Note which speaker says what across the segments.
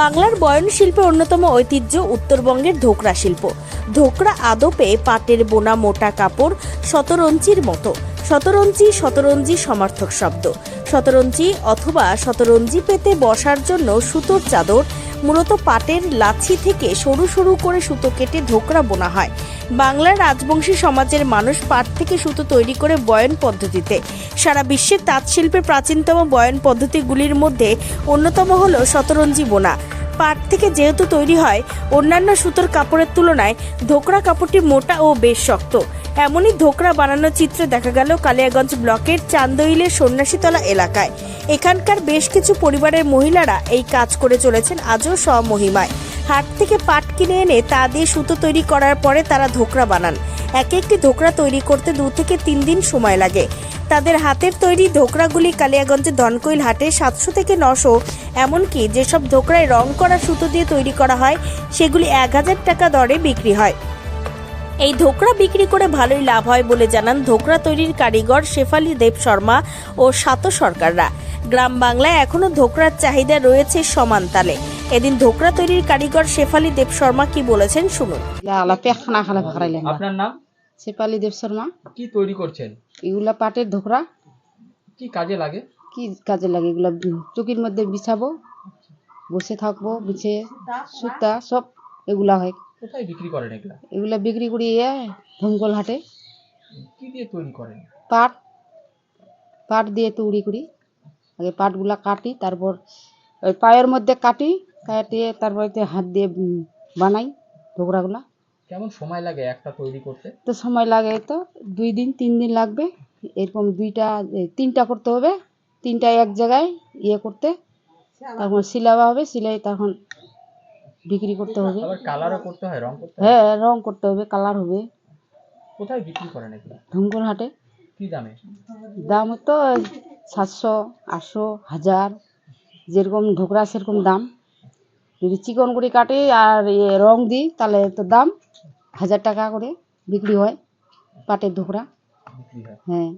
Speaker 1: বাংলার বয়ন শিল্পের অন্যতম ঐতিহ্য উত্তরবঙ্গের ধোকরা শিল্প। ধোকরা আদপে পাটের বোনা মোটা কাপড় শতরঞ্চির মতো। শতরঞ্চি শতরঞ্জি সমার্থক শব্দ। শতরঞ্চি অথবা শতরঞ্জি পেতে বসার জন্য সুতোর চাদর মূলত পাটের লাছি থেকে সরু সরু করে সুতো কেটে ধোকরা বোনা হয়। বাংলার রাজবংশী সমাজের মানুষ পাট থেকে সুতো তৈরি করে বয়ন পদ্ধতিতে। সারা বিশ্বের তাঁত শিল্পের প্রাচীনতম বয়ন পদ্ধতিগুলির মধ্যে অন্যতম হল শতরঞ্জি বোনা। পাট থেকে যেহেতু তৈরি হয়, অন্যান্য সুতোর কাপড়ের তুলনায় ধোকরা কাপড়টি মোটা ও বেশ শক্ত। এমনই ধোকরা বানানোর চিত্র দেখা গেল কালিয়াগঞ্জ ব্লকের চান্দইলের সন্ন্যাসীতলা এলাকায়। এখানকার বেশ কিছু পরিবারের মহিলারা এই কাজ করে চলেছেন আজও স্বমহিমায়। হাট থেকে পাট কিনে এনে তা দিয়ে সুতো তৈরি করার পরে তারা ধোকরা বানান। এক একটি ধোকরা তৈরি করতে দু থেকে তিন দিন সময় লাগে। তাদের হাতের তৈরি ধোকরাগুলি কালিয়াগঞ্জের ধনকৈল হাটে সাতশো থেকে নশো, এমনকি যেসব ধোকরায় রং করা সুতো দিয়ে তৈরি করা হয়, সেগুলি এক হাজার টাকা দরে বিক্রি হয়। এই ধোকরা বিক্রি করে ভালোই লাভ হয় বলে জানান ধোকরা তৈরির কারিগর শেফালি দেব শর্মা ও সাত সরকাররা। গ্রাম বাংলায় এখনও ধোকরার চাহিদা রয়েছে সমান তালে। এদিন ধোকরা তৈরির কারিগর শেফালি দেব শর্মা কি বলেছেন শুনুন।
Speaker 2: আপনার নাম?
Speaker 3: শেপালি দেব শর্মা।
Speaker 2: কি তৈরি করছেন?
Speaker 3: এগুলা পাটের ধোকরা।
Speaker 2: কি কাজে লাগে?
Speaker 3: কি কাজে লাগে এগুলা? চকির মধ্যে বিছাবো বসে থাকব বিছে সুতা সব এগুলা হয়।
Speaker 2: কোথায় বিক্রি করেন এগুলা?
Speaker 3: এগুলা বিক্রি করি ধমকল হাটে।
Speaker 2: কি দিয়ে তৈরি করেন?
Speaker 3: পাট। পাট দিয়ে তৈরি করি। আগে পাটগুলা কাটি তারপর ওই পায়ের মধ্যে কাটি কাটিয়ে তারপর হাত দিয়ে বানাই ধোকরাগুলা
Speaker 2: কেমন সময় লাগে একটা তৈরি করতে?
Speaker 3: তো সময় লাগে তো দুই দিন তিন দিন লাগবে। এরকম দুইটা তিনটা করতে হবে। তিনটা এক জায়গায় ইয়ে করতে। তখন সিলাবা হবে সিলাই তখন বিক্রি করতে হবে।
Speaker 2: আবার কালারও করতে হয় রং করতে হ্যাঁ।
Speaker 3: রং করতে হবে কালার হবে।
Speaker 2: কোথায় বিক্রি করেন এগুলা
Speaker 3: ধুমকুর হাটে
Speaker 2: কি দামে?
Speaker 3: দাম তো সাতশো আটশো হাজার যেরকম ঢোকরা সেরকম দাম। যদি চিকন করে কাটি আর ইয়ে রং দিই তাহলে তো দাম হাজার টাকা করে বিক্রি হয় পাটের ধোকরা
Speaker 2: হ্যাঁ।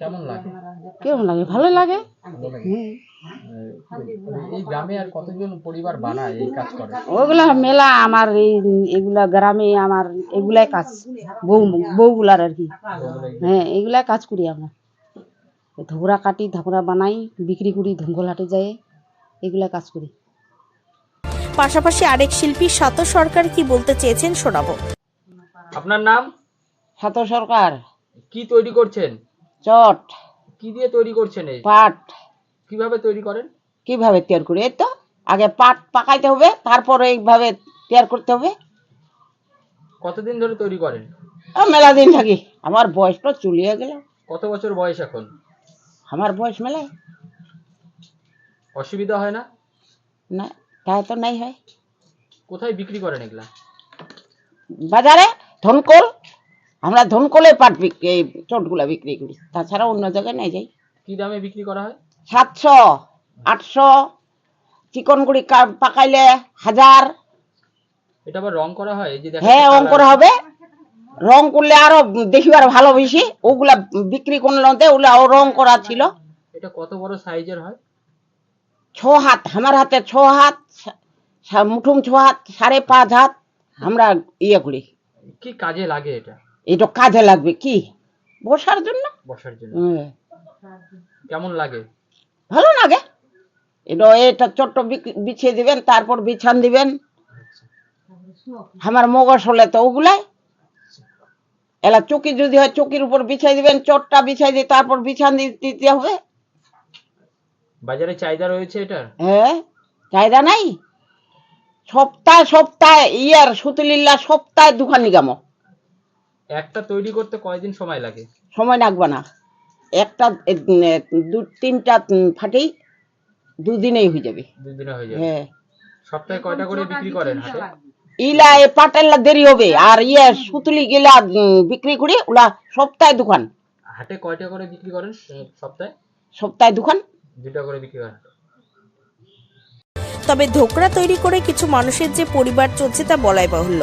Speaker 2: কেমন লাগে?
Speaker 3: কেমন লাগে? ভালো লাগে।
Speaker 2: এই গ্রামে আর কতজন পরিবার বানায় এই কাজ করে?
Speaker 3: ওগুলা মেলা আমার এই এগুলা গ্রামে আমার এগুলাই কাজ। বউ বউগুলার আর কি। হ্যাঁ এগুলাই কাজ করি আমরা। ধোকরা কাটি ধোকরা বানাই বিক্রি করি ধঙ্গল হাটে যাই এগুলা কাজ করি।
Speaker 1: পাশাপাশি আরেক শিল্পী সাত সরকার কি বলতে চেয়েছেন শোনাবো।
Speaker 2: আপনার নাম?
Speaker 3: সাত সরকার।
Speaker 2: কি তৈরি করছেন?
Speaker 3: চট।
Speaker 2: কি দিয়ে তৈরি করছেন এই?
Speaker 3: পাট।
Speaker 2: কীভাবে তৈরি করেন?
Speaker 3: কীভাবে তৈরি করি? এই তো আগে পাট পাকাইতে হবে তারপরে এইভাবে তৈরি করতে হবে।
Speaker 2: কতদিন ধরে তৈরি করেন?
Speaker 3: মেলা দিন থাকি। আমার বয়স তো চলিয়ে গেল।
Speaker 2: কত বছর বয়স এখন?
Speaker 3: আমার বয়স মেলায়।
Speaker 2: অসুবিধা হয় না?
Speaker 3: না তাই তো নাই হয়।
Speaker 2: কোথায় বিক্রি করেন এগুলা?
Speaker 3: বাজারে ধনকল। আমরা ধনকলে পাট বিক্রি এই চটগুলা বিক্রি করি। তাছাড়া অন্য জায়গায় নাই যাই।
Speaker 2: কি দামে বিক্রি করা হয়?
Speaker 3: সাতশো আটশো চিকন গুড়ি কা- পাকাইলে হাজার।
Speaker 2: এটা আবার রং করা হয়? এই যে
Speaker 3: হ্যাঁ রং করা হবে। রং করলে আরও দেখিবার ভালো বেশি। ওগুলা বিক্রি করলে ওগুলা আরও রং করা ছিল।
Speaker 2: এটা কত বড় সাইজের হয়?
Speaker 3: ছ হাত আমার হাতে ছ হাত মুঠুম ছ হাত সাড়ে পাঁচ হাত। আমরা ইয়ে করি।
Speaker 2: কি কাজে লাগে এটা?
Speaker 3: এটা কাজে লাগবে কি? বসার জন্য?
Speaker 2: বসার জন্য। কেমন লাগে?
Speaker 3: ভালো লাগে। এটা এটা ছোট্ট বিছিয়ে দিবেন তারপর বিছান দিবেন। আমার মগজ হলে তো ওগুলাই। এলা চকি যদি হয় চকির উপর বিছাই দিবেন চটটা বিছাই দিয়ে তারপর বিছান দিতে হবে।
Speaker 2: বাজারে চাহিদা রয়েছে এটার
Speaker 3: হ্যাঁ চাহিদা নাই। সপ্তাহে সপ্তাহে ইয়ার সুতলিল্লা সপ্তাহে দোকান নিগাম
Speaker 2: একটা তৈরি করতে কয়দিন সময় লাগে?
Speaker 3: সময় লাগবে না। একটা দু তিনটা ফাটেই দুদিনেই হয়ে যাবে।
Speaker 2: দুদিনে হয়ে যাবে।
Speaker 3: হ্যাঁ।
Speaker 2: সপ্তাহে কয়টা করে বিক্রি করেন হাটে?
Speaker 3: ইলা এ পাটেল্লা দেরি হবে। আর ইয়ে সুতুলি গিলা বিক্রি করি ওলা সপ্তাহে দোকান
Speaker 2: হাটে কয়টা করে বিক্রি করেন সপ্তাহে?
Speaker 3: সপ্তাহে দোকান
Speaker 2: দুটা করে বিক্রি করেন।
Speaker 1: তবে ধোকরা তৈরি করে কিছু মানুষের যে পরিবার চলছে তা বলাই বাহুল্য।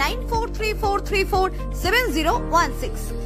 Speaker 4: 9434347016.